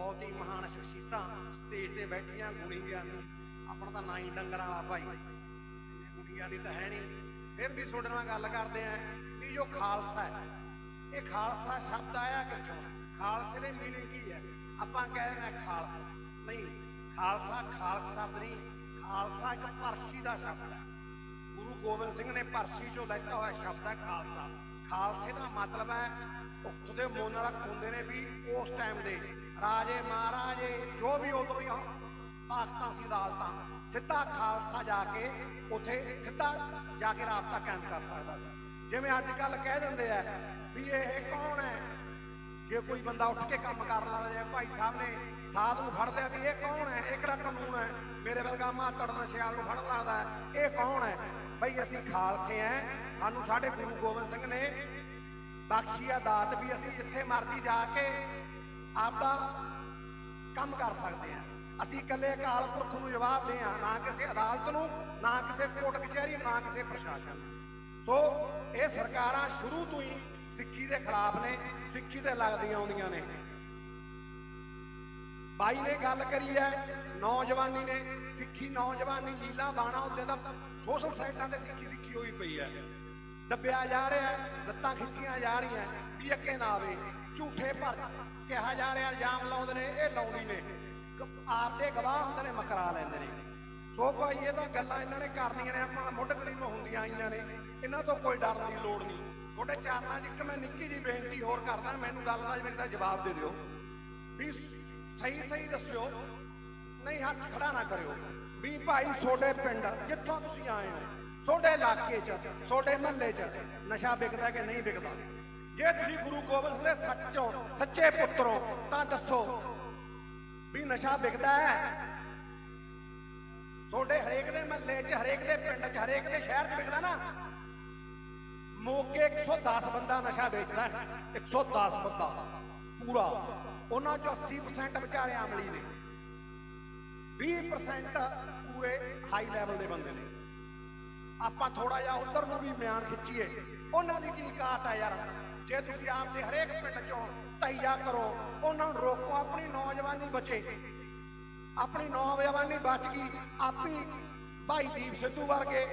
ਬਹੁਤ ਹੀ ਮਹਾਨ ਸ਼ਖਸੀਅਤਾਂ ਸਟੇਜ ਤੇ ਬੈਠੀਆਂ ਗੁਣੀ ਗਿਆਨੀ ਆਪਣਾ ਤਾਂ ਨਾਂ ਹੀ ਡੰਗਰਾਂ ਵਾਲਾ ਭਾਈ। ਗੁਣੀ ਗਿਆਨੀ ਤਾਂ ਹੈ ਨਹੀਂ। ਫਿਰ ਵੀ ਤੁਹਾਡੇ ਨਾਲ ਗੱਲ ਕਰਦੇ ਆਂ ਵੀ ਜੋ ਖਾਲਸਾ ਹੈ, ਇਹ ਖਾਲਸਾ ਸ਼ਬਦ ਆਇਆ ਕਿੱਥੋਂ? ਖਾਲਸੇ ਦੇ ਮੀਨਿੰਗ ਕੀ ਹੈ? ਆਪਾਂ ਕਹਿੰਦੇ ਨੇ ਖਾਲਸਾ। ਨਹੀਂ, ਖਾਲਸਾ ਖਾਲਸਾ ਸ਼ਬਦ ਨਹੀਂ, ਖਾਲਸਾ ਇੱਕ ਪਰਸ਼ੀ ਦਾ ਸ਼ਬਦ ਹੈ। ਗੁਰੂ ਗੋਬਿੰਦ ਸਿੰਘ ਨੇ ਪਰਸ਼ੀ ਚੋਂ ਲੈਤਾ ਹੋਇਆ ਸ਼ਬਦ ਹੈ ਖਾਲਸਾ। ਖਾਲਸੇ ਦਾ ਮਤਲਬ ਹੈ ਉਕਤ ਦੇ ਮੋਨਰਕ ਹੁੰਦੇ ਨੇ ਵੀ ਉਸ ਟਾਈਮ ਦੇ ਰਾਜੇ ਮਹਾਰਾਜੇ, ਜੋ ਵੀ ਉਦੋਂ ਦੀਆਂ ਤਾਕਤਾਂ ਸੀ, ਅਦਾਲਤਾਂ, ਸਿੱਧਾ ਖਾਲਸਾ ਜਾ ਕੇ ਉਥੇ ਸਿੱਧਾ ਜਾ ਕੇ ਰਾਬਤਾ ਕਾਇਮ ਕਰ ਸਕਦਾ ਸੀ। ਜਿਵੇਂ ਅੱਜ ਕੱਲ ਕਹਿ ਦਿੰਦੇ ਆ ਵੀ ਇਹ ਕੌਣ ਹੈ? ਜੇ ਕੋਈ ਬੰਦਾ ਉੱਠ ਕੇ ਕੰਮ ਕਰਨ ਲੱਗਦਾ ਜੇ ਭਾਈ ਸਾਹਿਬ ਨੇ ਸਾਧ ਨੂੰ ਫੜ ਲਿਆ ਵੀ ਇਹ ਕੌਣ ਹੈ? ਇਹ ਕਿਹੜਾ ਕਾਨੂੰਨ ਹੈ? ਮੇਰੇ ਵਰਗਾ ਮਾਤੜ ਦਾ ਸਿਆਲ ਨੂੰ ਫੜ ਲੱਗਦਾ ਇਹ ਕੌਣ ਹੈ? ਬਈ ਅਸੀਂ ਖਾਲਸੇ ਆ ਸਾਨੂੰ ਸਾਡੇ ਗੁਰੂ ਗੋਬਿੰਦ ਸਿੰਘ ਨੇ ਬਖਸ਼ੀ ਆ ਦਾਤ ਵੀ ਅਸੀਂ ਜਿੱਥੇ ਮਰਜ਼ੀ ਜਾ ਕੇ ਆਪਦਾ ਕੰਮ ਕਰ ਸਕਦੇ ਆ ਅਸੀਂ ਇਕੱਲੇ ਅਕਾਲ ਪੁਰਖ ਨੂੰ ਜਵਾਬ ਦੇ ਆ ਨਾ ਕਿਸੇ ਅਦਾਲਤ ਨੂੰ, ਨਾ ਕਿਸੇ ਕੋਰਟ ਕਚਹਿਰੀ, ਨਾ ਕਿਸੇ ਪ੍ਰਸ਼ਾਸਨ ਸੋ, ਇਹ ਸਰਕਾਰਾਂ ਸ਼ੁਰੂ ਤੋਂ ਹੀ ਸਿੱਖੀ ਦੇ ਖਿਲਾਫ ਨੇ, ਸਿੱਖੀ ਤੇ ਲੱਗਦੀਆਂ ਆਉਂਦੀਆਂ ਨੇ। ਬਾਈ ਨੇ ਗੱਲ ਕਰੀ ਹੈ, ਨੌਜਵਾਨੀ ਨੇ, ਸਿੱਖੀ ਨੌਜਵਾਨੀ, ਲੀਲਾ ਬਾਣਾ ਹੁੰਦੇ ਦਾ ਸੋਸ਼ਲ ਸਾਈਟਾਂ ਤੇ ਸਿੱਖੀ ਸਿੱਖੀ ਹੋਈ ਪਈ ਹੈ। ਦੱਬਿਆ ਜਾ ਰਿਹਾ ਲੱਤਾਂ ਖਿੱਚੀਆਂ ਜਾ ਰਹੀਆਂ, ਵੀ ਅੱਗੇ ਨਾ ਆਵੇ। ਝੂਠੇ ਭਰ ਕਿਹਾ ਜਾ ਰਿਹਾ, ਇਲਜ਼ਾਮ ਲਾਉਂਦੇ ਨੇ, ਇਹ ਲਾਉਂਦੀ ਨੇ। ਗ- ਆਪਦੇ ਗਵਾਹ ਹੁੰਦੇ ਨੇ, ਮਕਰਾ ਲੈਂਦੇ ਨੇ। ਸੋ ਭਾਈ, ਇਹ ਤਾਂ ਗੱਲਾਂ ਇਹਨਾਂ ਨੇ ਕਰਨੀਆਂ ਨੇ, ਆਪਾਂ ਮੁੱਢ ਕਰੀਮ ਹੁੰਦੀਆਂ ਆਈਆਂ ਨੇ। ਇਹਨਾਂ ਤੋਂ ਕੋਈ ਡਰਨ ਦੀ ਲੋੜ ਨਹੀਂ। ਤੁਹਾਡੇ ਚਰਨਾਂ 'ਚ ਇੱਕ ਮੈਂ ਨਿੱਕੀ ਜੀ ਬੇਨਤੀ ਹੋਰ ਕਰਦਾ, ਮੈਨੂੰ ਗੱਲ ਦਾ ਮੇਰੇ ਦਾ ਜਵਾਬ ਦੇ ਦਿਓ। ਵੀ ਸਹੀ ਸਹੀ ਦੱਸਿਓ। ਨਹੀਂ ਹੱਥ ਖੜਾ ਨਾ ਕਰਿਓ। ਵੀ ਭਾਈ, ਤੁਹਾਡੇ ਪਿੰਡ ਜਿੱਥੋਂ ਤੁਸੀਂ ਆਏ ਹੋ, ਤੁਹਾਡੇ ਇਲਾਕੇ 'ਚ, ਤੁਹਾਡੇ ਮਹੱਲੇ 'ਚ ਨਸ਼ਾ ਵਿਕਦਾ ਕਿ ਨਹੀਂ ਵਿਕਦਾ? ਜੇ ਤੁਸੀਂ ਗੁਰੂ ਗੋਬਿੰਦ ਸਿੰਘ ਦੇ ਸੱਚੋ ਸੱਚੇ ਪੁੱਤਰੋ ਤਾਂ ਦੱਸੋ ਵੀ ਨਸ਼ਾ ਵਿਕਦਾ ਹੈ। ਤੁਹਾਡੇ ਹਰੇਕ ਦੇ ਮਹੱਲੇ 'ਚ, ਹਰੇਕ ਦੇ ਪਿੰਡ 'ਚ, ਹਰੇਕ ਦੇ ਸ਼ਹਿਰ 'ਚ ਵਿਕਦਾ ਨਾ। ਮੋਕੇ 110 ਬੰਦਾ ਨਸ਼ਾ ਵੇਚਦਾ ਹੈ 110 ਬੰਦਾ। ਪੂਰਾ। ਉਹਨਾਂ ਚੋਂ 80% ਵਿਚਾਰੇ ਆਮਲੀ ਨੇ। 20% ਪੂਰੇ ਹਾਈ ਲੈਵਲ ਦੇ ਬੰਦੇ ਨੇ। ਆਪਾਂ ਥੋੜਾ ਜਿਹਾ ਉਧਰ ਨੂੰ ਵੀ ਬਿਆਨ ਖਿੱਚੀਏ। ਉਹਨਾਂ ਦੀ ਕੀ ਕਾਤ ਹੈ ਯਾਰ? ਜੇ ਤੁਸੀਂ ਆਪ ਹਰੇਕ ਪਿੰਡ ਚੋਂ ਤਹੀਆ ਕਰੋ, ਉਹਨਾਂ ਨੂੰ ਰੋਕੋ, ਆਪਣੀ ਨੌਜਵਾਨੀ ਬਚੇ। ਆਪਣੀ ਨੌਜਵਾਨੀ ਬਚ ਗਈ, ਆਪੀ ਭਾਈ ਦੀਪ ਸਿੱਧੂ ਵਰਗੇ,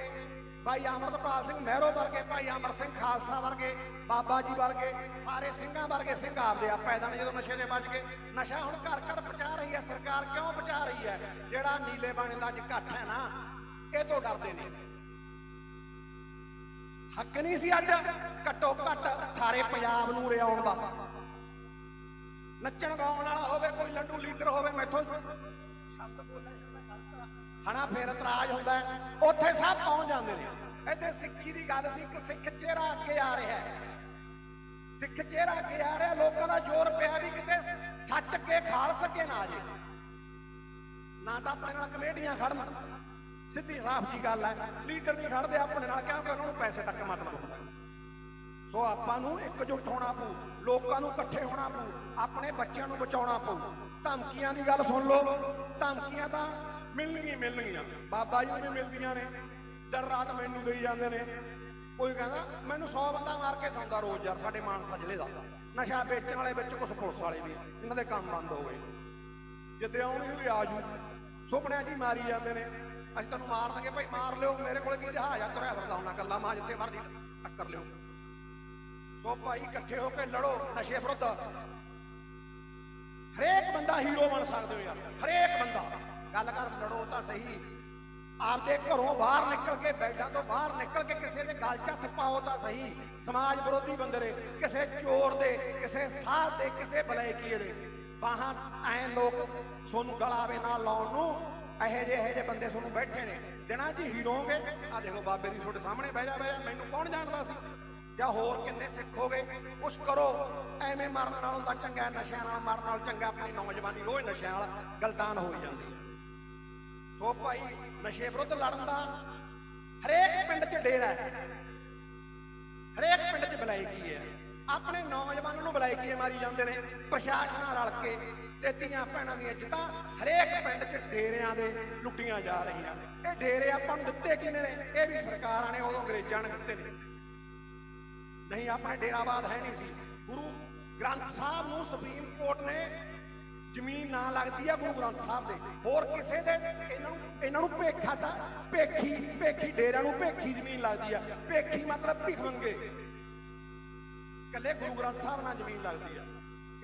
ਭਾਈ ਅਮਰਤਪਾਲ ਸਿੰਘ ਮਹਿਰੋ ਵਰਗੇ, ਭਾਈ ਅਮਰ ਸਿੰਘ ਖਾਲਸਾ ਵਰਗੇ, ਬਾਬਾ ਜੀ ਵਰਗੇ, ਸਾਰੇ ਸਿੰਘਾਂ ਵਰਗੇ ਸਿੰਘ ਆਪਦੇ ਆ ਪੈਦਾ ਨੇ ਜਦੋਂ ਨਸ਼ੇ ਦੇ ਬਚ ਗਏ। ਨਸ਼ਾ ਹੁਣ ਘਰ ਘਰ ਪਹੁੰਚਾ ਰਹੀ ਹੈ, ਸਰਕਾਰ ਕਿਉਂ ਪਹੁੰਚਾ ਰਹੀ ਹੈ? ਜਿਹੜਾ ਨੀਲੇ ਬਾਣੇ ਦਾ ਅੱਜ ਇਕੱਠ ਹੈ ਨਾ, ਇਹ ਤੋਂ ਡਰਦੇ ਨੇ। ਹੱਕ ਨਹੀਂ ਸੀ ਅੱਜ ਘੱਟੋ ਘੱਟ ਸਾਰੇ ਪੰਜਾਬ ਨੂੰ ਰਿਆਉਣ ਦਾ। ਨੱਚਣ ਗਾਉਣ ਵਾਲਾ ਹੋਵੇ, ਕੋਈ ਲੱਡੂ ਲੀਡਰ ਹੋਵੇ, ਮੈਥੋਂ ਹਨਾ, ਫੇਰ ਇਤਰਾਜ਼ ਹੁੰਦਾ ਉੱਥੇ ਸਭ ਪਹੁੰਚ ਜਾਂਦੇ ਨੇ। ਇੱਥੇ ਸਿੱਖੀ ਦੀ ਗੱਲ ਸੀ, ਇੱਕ ਸਿੱਖ ਚਿਹਰਾ ਅੱਗੇ ਆ ਰਿਹਾ ਹੈ। ਸਿੱਖ ਚਿਹਰਾ ਅੱਗੇ ਆ ਰਿਹਾ, ਲੋਕਾਂ ਦਾ ਜ਼ੋਰ ਪਿਆ ਵੀ ਕਿਤੇ ਸੱਚ ਅੱਗੇ ਖਾਲ ਸਕੇ ਨਾ ਆ ਜੇ ਨਾ ਤਾਂ ਆਪਣੇ ਨਾਲ ਕਮੇਟੀਆਂ ਖੜਨ। ਸਿੱਧੀ ਸਾਫ਼ ਜੀ ਗੱਲ ਹੈ। ਲੀਡਰ ਨਹੀਂ ਖੜਦੇ, ਆਪਣੇ ਨਾਲ ਕਿਉਂਕਿ ਉਹਨਾਂ ਨੂੰ ਪੈਸੇ ਤੱਕ ਮਤਲਬ। ਹੁੰਦਾ ਸੋ ਆਪਾਂ ਨੂੰ ਇਕਜੁੱਟ ਹੋਣਾ ਪਊ, ਲੋਕਾਂ ਨੂੰ ਇਕੱਠੇ ਹੋਣਾ ਪਊ, ਆਪਣੇ ਬੱਚਿਆਂ ਨੂੰ ਬਚਾਉਣਾ ਪਊ। ਧਮਕੀਆਂ ਦੀ ਗੱਲ ਸੁਣ ਲਓ, ਧਮਕੀਆਂ ਤਾਂ ਮਿਲਣਗੀਆਂ ਮਿਲਣਗੀਆਂ। ਬਾਬਾ ਜੀ ਨੂੰ ਵੀ ਮਿਲਦੀਆਂ ਨੇ, ਦਰ ਰਾਤ ਮੈਨੂੰ ਦੇਈ ਜਾਂਦੇ ਨੇ। ਕੋਈ ਕਹਿੰਦਾ, ਮੈਨੂੰ 100 ਬੰਦਾ ਮਾਰ ਕੇ ਸੌਂਦਾ ਰੋਜ਼ ਯਾਰ, ਸਾਡੇ ਮਾਨਸਾ ਜ਼ਿਲ੍ਹੇ ਦਾ। ਨਸ਼ਾ ਵੇਚਣ ਵਾਲੇ ਵਿੱਚ ਕੁਝ ਪੁਲਿਸ ਵਾਲੇ ਵੀ, ਇਹਨਾਂ ਦੇ ਕੰਮ ਬੰਦ ਹੋ ਗਏ। ਜਿੱਤੇ ਆਉਣੀ ਵੀ ਆਜੂ। ਸੁਪਨਿਆਂ 'ਚ ਹੀ ਮਾਰੀ ਜਾਂਦੇ ਨੇ। ਅਸੀਂ ਤੈਨੂੰ ਮਾਰ ਦਾਂਗੇ ਭਾਈ, ਮਾਰ ਲਿਓ। ਮੇਰੇ ਕੋਲ ਕੀ ਜਹਾਜ਼ ਆ? ਤੁਰਿਆ ਫਿਰਦਾ ਹੁਣਾ ਕੱਲਾ ਮਾਂ ਜਿੱਥੇ ਮਰਜ਼ੀ ਟੱਕਰ ਲਿਓ। ਸੋ ਭਾਈ, ਇਕੱਠੇ ਹੋ ਕੇ ਲੜੋ, ਨਸ਼ੇ ਵਿਰੁੱਧ। ਹਰੇਕ ਬੰਦਾ ਹੀਰੋ ਬਣ ਸਕਦੇ ਹੋ ਯਾਰ, ਹਰੇਕ ਬੰਦਾ। ਗੱਲ ਕਰ, ਲੜੋ ਤਾਂ ਸਹੀ। ਆਪਦੇ ਘਰੋਂ ਬਾਹਰ ਨਿਕਲ ਕੇ, ਬੈਠਾ ਤੋਂ ਬਾਹਰ ਨਿਕਲ ਕੇ ਕਿਸੇ ਦੇ ਗਲ 'ਚ ਪਾਓ ਤਾਂ ਸਹੀ। ਸਮਾਜ ਵਿਰੋਧੀ ਬੰਦੇ ਦੇ ਕਿਸੇ ਚੋਰ ਦੇ, ਕਿਸੇ ਸਾਧ ਦੇ, ਕਿਸੇ ਬਲੈਕੀਏ ਦੇ। ਬਾਹਾਂ ਐ ਲੋਕ ਤੁਹਾਨੂੰ ਗਲਾਵੇ ਨਾ ਲਾਉਣ ਨੂੰ। ਇਹੋ ਜਿਹੇ ਇਹੋ ਜਿਹੇ ਬੰਦੇ ਤੁਹਾਨੂੰ ਬੈਠੇ ਨੇ। ਦਿਨਾਂ 'ਚ ਹੀਰੋ ਹੋਗੇ ਆ ਦੇਖ ਲਓ ਬਾਬੇ ਦੀ ਤੁਹਾਡੇ ਸਾਹਮਣੇ ਬਹਿ ਜਾ ਬਹਿ ਜਾ। ਮੈਨੂੰ ਕੌਣ ਜਾਣਦਾ ਸੀ? ਜਾਂ ਹੋਰ ਕਿੰਨੇ ਸਿੱਖੋਗੇ ਕੁਛ ਕਰੋ। ਐਵੇਂ ਮਰਨ ਨਾਲੋਂ ਤਾਂ ਚੰਗਾ ਨਸ਼ਿਆਂ ਨਾਲ ਮਰਨ ਨਾਲ, ਚੰਗਾ ਆਪਣੀ ਨੌਜਵਾਨੀ ਰੋਜ਼ ਨਸ਼ਿਆਂ ਨਾਲ ਗਲਤਾਨ ਹੋਈ ਜਾਂਦੀ। ਸੋ ਭਾਈ, ਨਸ਼ੇ ਵਿਰੁੱਧ ਲੜਨ ਦਾ ਹਰੇਕ ਪਿੰਡ 'ਚ ਡੇਰਾ ਹੈ। ਹਰੇਕ ਪਿੰਡ 'ਚ ਬਲਾਇਕੀ ਹੈ। ਆਪਣੇ ਨੌਜਵਾਨਾਂ ਨੂੰ ਬਲਾਇਕੀ ਮਾਰੀ ਜਾਂਦੇ ਨੇ? ਪ੍ਰਸ਼ਾਸਨਾਂ ਰਲ ਕੇ ਤੇ ਧੀਆਂ ਭੈਣਾਂ ਦੀਆਂ ਇੱਜ਼ਤਾਂ ਹਰੇਕ ਪਿੰਡ 'ਚ ਡੇਰਿਆਂ ਦੇ ਲੁੱਟੀਆਂ ਜਾ ਰਹੀਆਂ ਇਹ ਡੇਰੇ ਆਪਾਂ ਨੂੰ ਦਿੱਤੇ ਕਿਨੇ ਨੇ? ਇਹ ਵੀ ਸਰਕਾਰਾਂ ਨੇ, ਉਦੋਂ ਅੰਗਰੇਜ਼ਾਂ ਨੇ ਦਿੱਤੇ ਨੇ। ਨਹੀਂ, ਆਪਣੇ ਡੇਰਾਬਾਦ ਹੈ ਨਹੀਂ ਸੀ। ਗੁਰੂ ਗ੍ਰੰਥ ਸਾਹਿਬ ਨੂੰ ਸੁਪਰੀਮ ਕੋਰਟ ਨੇ ਜ਼ਮੀਨ ਨਾ ਲੱਗਦੀ ਆ ਗੁਰੂ ਗ੍ਰੰਥ ਸਾਹਿਬ ਦੇ। ਹੋਰ ਕਿਸੇ ਦੇ? ਇਹਨਾਂ ਨੂੰ ਇਹਨਾਂ ਨੂੰ ਭੇਖਾ ਤਾਂ ਭੇਖੀ ਭੇਖੀ ਡੇਰਿਆਂ ਨੂੰ ਭੇਖੀ ਜ਼ਮੀਨ ਲੱਗਦੀ ਆ। ਭੇਖੀ ਮਤਲਬ ਭਿਖ ਮੰਗੇ। ਕੱਲੇ ਗੁਰੂ ਗ੍ਰੰਥ ਸਾਹਿਬ ਨਾਲ ਜ਼ਮੀਨ ਲੱਗਦੀ ਆ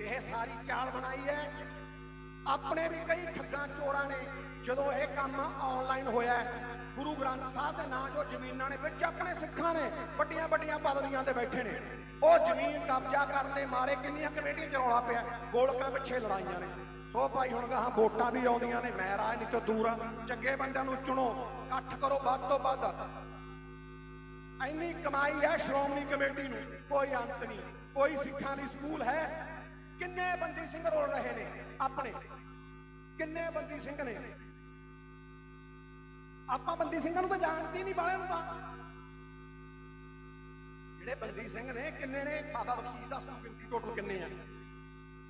ਇਹ ਸਾਰੀ ਚਾਲ ਬਣਾਈ ਹੈ। ਆਪਣੇ ਵੀ ਕਈ ਠੱਗਾਂ ਚੋਰਾਂ ਨੇ, ਜਦੋਂ ਇਹ ਕੰਮ ਆਨਲਾਈਨ ਹੋਇਆ ਗੁਰੂ ਗ੍ਰੰਥ ਸਾਹਿਬ ਦੇ ਨਾਂ ਜੋ ਜ਼ਮੀਨਾਂ ਨੇ ਵਿੱਚ ਆਪਣੇ ਸਿੱਖਾਂ ਨੇ, ਵੱਡੀਆਂ ਵੱਡੀਆਂ ਪਦਵੀਆਂ ਤੇ ਬੈਠੇ ਨੇ। ਉਹ ਜ਼ਮੀਨ ਕਬਜ਼ਾ ਕਰਨ ਦੇ ਮਾਰੇ ਕਿੰਨੀਆਂ ਕਮੇਟੀਆਂ ਚ ਰੌਲਾ ਪਿਆ। ਗੋਲਕਾਂ ਪਿੱਛੇ ਲੜਾਈਆਂ ਨੇ। ਸੋ ਭਾਈ ਹੁਣ ਗਾਹਾਂ ਵੋਟਾਂ ਵੀ ਆਉਂਦੀਆਂ ਨੇ, ਮੈਂ ਰਾਜਨੀਤੀ ਤੋਂ ਦੂਰ ਆ ਚੰਗੇ ਬੰਦਿਆਂ ਨੂੰ ਚੁਣੋ। ਇਕੱਠ ਕਰੋ ਵੱਧ ਤੋਂ ਵੱਧ। ਇੰਨੀ ਕਮਾਈ ਹੈ ਸ਼੍ਰੋਮਣੀ ਕਮੇਟੀ ਨੂੰ, ਕੋਈ ਅੰਤ ਨਹੀਂ, ਕੋਈ ਸਿੱਖਾਂ ਲਈ ਸਕੂਲ ਹੈ। ਕਿੰਨੇ ਬੰਦੀ ਸਿੰਘ ਰੋਲ ਰਹੇ ਨੇ? ਆਪਣੇ। ਕਿੰਨੇ ਬੰਦੀ ਸਿੰਘ ਨੇ? ਆਪਾਂ ਬੰਦੀ ਸਿੰਘਾਂ ਨੂੰ ਤਾਂ ਜਾਣਦੇ ਹੀ ਨਹੀਂ ਬਾਲੇ ਨੂੰ ਤਾਂ। ਜਿਹੜੇ ਬੰਦੀ ਸਿੰਘ ਨੇ, ਕਿੰਨੇ ਨੇ? ਬਾਬਾ ਬਖਸ਼ੀਸ਼ ਦਾ ਸਕੂਲ ਟੋਟਲ ਕਿੰਨੇ ਆ?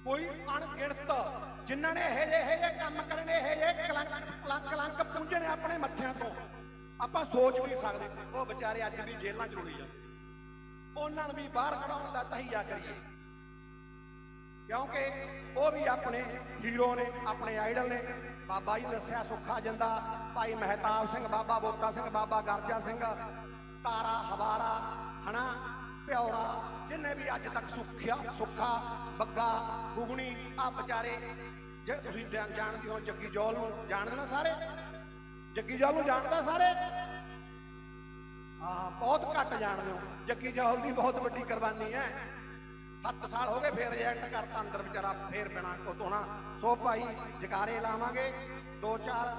ਕੋਈ ਅਣਗਿਣਤ, ਜਿਨ੍ਹਾਂ ਨੇ ਇਹ ਜਿਹੇ ਕੰਮ ਕਰਨੇ, ਇਹ ਜਿਹੇ ਕਲੰਕ ਕਲੰਕ ਕਲੰਕ ਪੁੰਝਣੇ ਆਪਣੇ ਮੱਥਿਆਂ ਤੋਂ। ਆਪਾਂ ਸੋਚ ਵੀ ਨਹੀਂ ਸਕਦੇ। ਉਹ ਵਿਚਾਰੇ ਅੱਜ ਵੀ ਜੇਲ੍ਹਾਂ 'ਚ ਰੁਲੀ ਜਾਂਦੇ ਉਹਨਾਂ ਨੂੰ ਵੀ ਬਾਹਰ ਕਢਾਉਣ ਦਾ ਤਹੀਆ ਕਰੀਏ। ਕਿਉਂਕਿ ਉਹ ਵੀ ਆਪਣੇ ਹੀਰੋ ਨੇ, ਆਪਣੇ ਆਈਡਲ ਨੇ। ਬਾਬਾ ਜੀ ਦੱਸਿਆ ਸੁੱਖਾ ਜਿੰਦਾ, ਭਾਈ ਮਹਿਤਾਬ ਸਿੰਘ, ਬਾਬਾ ਬੋਤਾ ਸਿੰਘ, ਬਾਬਾ ਗਰਜਾ ਸਿੰਘ, ਤਾਰਾ, ਹਵਾਰਾ, ਹਨਾ ਪਿਉਰਾ ਜਿੰਨੇ ਵੀ ਅੱਜ ਤੱਕ ਸੁੱਖਿਆ, ਸੁੱਖਾ, ਬੱਗਾ, ਗੁਗਣੀ ਆ ਵਿਚਾਰੇ, ਜੇ ਤੁਸੀਂ ਜਾਣਦੇ ਹੋ ਜੱਗੀ ਜੋਲ ਨੂੰ, ਜਾਣਦੇ ਨਾ ਸਾਰੇ? ਜੱਗੀ ਜੌਲ ਨੂੰ ਜਾਣਦਾ ਸਾਰੇ? ਹਾਂ ਬਹੁਤ ਘੱਟ ਜਾਣਦੇ ਹੋ। ਜੱਗੀ ਜੌਲ ਦੀ ਬਹੁਤ ਵੱਡੀ ਕੁਰਬਾਨੀ ਹੈ। 7 ਸਾਲ ਹੋ ਗਏ ਫੇਰ ਰਿਜੈਕਟ ਕਰਤਾ ਅੰਦਰ ਵਿਚਾਰਾ, ਫੇਰ ਬਿਨਾ ਕੋ ਤੋਣਾ ਸੋ ਭਾਈ, ਜਕਾਰੇ ਲਾਵਾਂਗੇ। ਦੋ ਚਾਰ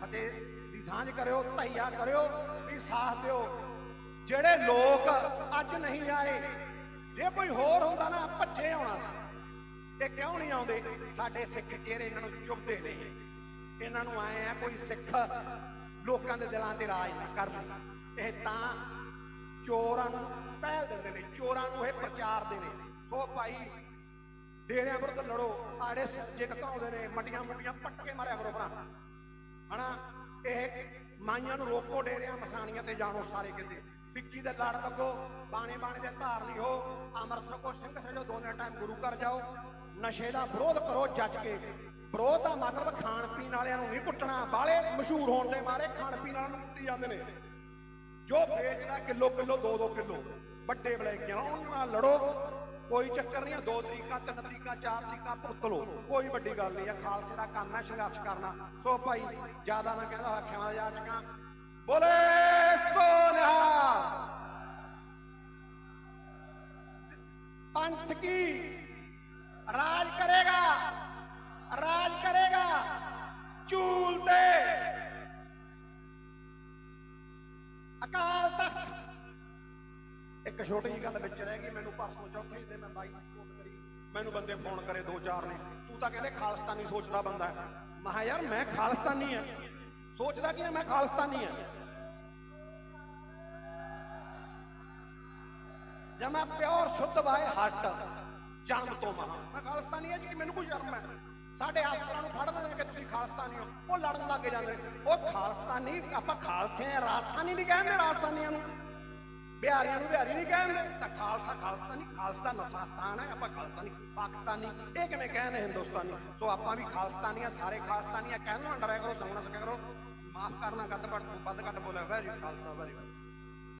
ਫਤਿਹ ਦੀ ਸਾਂਝ ਕਰਿਓ, ਧਈਆ ਕਰਿਓ, ਵੀ ਸਾਥ ਦਿਓ। ਜਿਹੜੇ ਲੋਕ ਅੱਜ ਨਹੀਂ ਆਏ, ਜੇ ਕੋਈ ਹੋਰ ਹੁੰਦਾ ਨਾ, ਭੱਜੇ ਆਉਣਾ ਸੀ। ਇਹ ਕਿਉਂ ਨਹੀਂ ਆਉਂਦੇ? ਸਾਡੇ ਸਿੱਖ ਚਿਹਰੇ ਇਹਨਾਂ ਨੂੰ ਚੁੱਭਦੇ ਨਹੀਂ ਇਹਨਾਂ ਨੂੰ ਆਏ ਆ ਕੋਈ ਸਿੱਖ ਲੋਕਾਂ ਦੇ ਦਿਲਾਂ ਤੇ ਰਾਜ ਨਾ ਕਰਨ। ਇਹ ਤਾਂ ਚੋਰਾਂ ਨੂੰ ਪਹਿਲ ਦਿੰਦੇ ਨੇ, ਚੋਰਾਂ ਨੂੰ ਇਹ ਪ੍ਰਚਾਰਦੇ ਨੇ। ਸੋ ਭਾਈ, ਡੇਰਿਆਂ ਵਿਰੁੱਧ ਲੜੋ, ਆੜੇ ਜੇ ਘਤਾਉਂਦੇ ਨੇ, ਮੱਡੀਆਂ ਮੁੱਡੀਆਂ ਪੱਟਕੇ ਮਾਰਿਆ ਕਰੋ ਭਰਾ। ਹਨਾ, ਇਹ ਮਾਈਆਂ ਨੂੰ ਰੋਕੋ, ਡੇਰਿਆਂ ਮਸਾਣੀਆਂ ਤੇ ਜਾਣੋ ਸਾਰੇ ਕਿਤੇ। ਸਿੱਖੀ ਦੇ ਲੜ ਲੱਗੋ, ਬਾਣੇ ਬਾਣੇ ਦੇ ਧਾਰਨੀ ਹੋ ਅਮਰ ਸਕੋ ਸਿੰਘ ਸਜੋ, ਦੋਨੇ ਟਾਈਮ ਗੁਰੂ ਘਰ ਜਾਓ। ਨਸ਼ੇ ਦਾ ਵਿਰੋਧ ਕਰੋ, ਜੱਜ ਕੇ। ਵਿਰੋਧ ਦਾ ਮਤਲਬ ਖਾਣ ਪੀਣ ਵਾਲਿਆਂ ਨੂੰ ਨਹੀਂ ਕੁੱਟਣਾ। ਬਾਲੇ ਮਸ਼ਹੂਰ ਹੋਣ ਦੇ ਮਾਰੇ ਖਾਣ ਪੀਣ ਵਾਲਿਆਂ ਨੂੰ ਕੁੱਟੀ ਜਾਂਦੇ ਨੇ। ਜੋ ਵੇਚਦਾ ਕਿਲੋ ਕਿਲੋ 2-2 ਕਿਲੋ। ਵੱਡੇ ਬਲੈਕੀਆਂ ਉਹਨਾਂ ਨਾਲ ਲੜੋ। ਕੋਈ ਚੱਕਰ ਨਹੀਂ ਆ, ਦੋ ਤਰੀਕਾ, ਤਿੰਨ ਤਰੀਕਾ, ਚਾਰ ਤਰੀਕਾ ਭੁਗਤ ਲੋ ਕੋਈ ਵੱਡੀ ਗੱਲ ਨਹੀਂ ਆ, ਖਾਲਸੇ ਦਾ ਕੰਮ ਹੈ ਸੰਘਰਸ਼ ਕਰਨਾ। ਸੋ ਭਾਈ, ਜ਼ਿਆਦਾ ਨਾ ਕਹਿੰਦਾ ਆਖਿਆ ਦਾ ਜਾਚਕਾਂ ਬੋਲੇ ਸੋਨਹਾ ਪੰਥ ਕੀ? ਰਾਜ ਕਰੇਗਾ। ਰਾਜ ਕਰੇਗਾ। ਚੂਲ ਤੇ। ਅਕਾਲ ਤਖਤ। ਇੱਕ ਛੋਟੀ ਜਿਹੀ ਗੱਲ ਵਿੱਚ ਰਹਿ ਗਈ, ਮੈਨੂੰ ਪਰਸੋਂ ਚੌਥੇ ਦਿਨ ਮੈਂ ਬਾਈ ਨੂੰ ਕਰੀ। ਮੈਨੂੰ ਬੰਦੇ ਫੋਨ ਕਰੇ ਦੋ ਚਾਰ ਨੇ। ਤੂੰ ਤਾਂ ਕਹਿੰਦੇ ਖਾਲਸਤਾਨੀ ਸੋਚਦਾ ਬੰਦਾ ਹੈ। ਮੈਂ ਕਿਹਾ, ਯਾਰ, ਮੈਂ ਖਾਲਸਤਾਨੀ ਆ ਸੋਚਦਾ ਕਿ ਮੈਂ ਖਾਲਸਤਾਨੀ ਆ ਜਾਂ ਮੈਂ ਪਿਓਰ, ਸ਼ੁੱਧ ਬਾਏ ਹੱਟ, ਜਨਮ ਤੋਂ ਮਹਾ। ਮੈਂ ਖਾਲਸਤਾਨੀ ਆ ਜੀ ਮੈਨੂੰ ਕੋਈ ਸ਼ਰਮ ਹੈ? ਸਾਡੇ ਅਫਸਰਾਂ ਨੂੰ ਫੜ ਲੈਣੇ ਕਿ ਤੁਸੀਂ ਖਾਲਸਤਾਨੀ ਹੋ, ਉਹ ਲੜਨ ਲੱਗ ਜਾਂਦੇ ਉਹ ਖਾਲਸਤਾਨੀ, ਆਪਾਂ ਖਾਲਸੇ ਆ ਰਾਜਸਥਾਨੀ ਨਹੀਂ ਕਹਿੰਦੇ ਰਾਜਸਥਾਨੀਆਂ ਨੂੰ। ਬਿਹਾਰੀਆਂ ਨੂੰ ਬਿਹਾਰੀ ਨਹੀਂ ਕਹਿੰਦੇ। ਤਾਂ ਖਾਲਸਾ ਖਾਲਸਤਾਨੀ, ਖਾਲਸਾ ਨਫਾਸਤਾਨ ਹੈ, ਆਪਾਂ ਖਾਲਸਤਾਨੀ, ਪਾਕਿਸਤਾਨੀ, ਇਹ ਕਿਵੇਂ ਕਹਿੰਦੇ ਹਿੰਦੁਸਤਾਨੀ? ਸੋ ਆਪਾਂ ਵੀ ਖਾਲਸਤਾਨੀਆਂ, ਸਾਰੇ ਖਾਲਸਤਾਨੀਆਂ ਕਹਿਣ ਨੂੰ ਡਰਿਆ ਕਰੋ ਸਮਝਣਾ ਸਕਿਆ ਕਰੋ। ਮਾਫ ਕਰਨਾ ਗੱਦ ਵੱਧ ਵੱਧ ਘੱਟ ਬੋਲਿਆ, ਵੈਰੀ ਖਾਲਸਾ, ਵੈਰੀ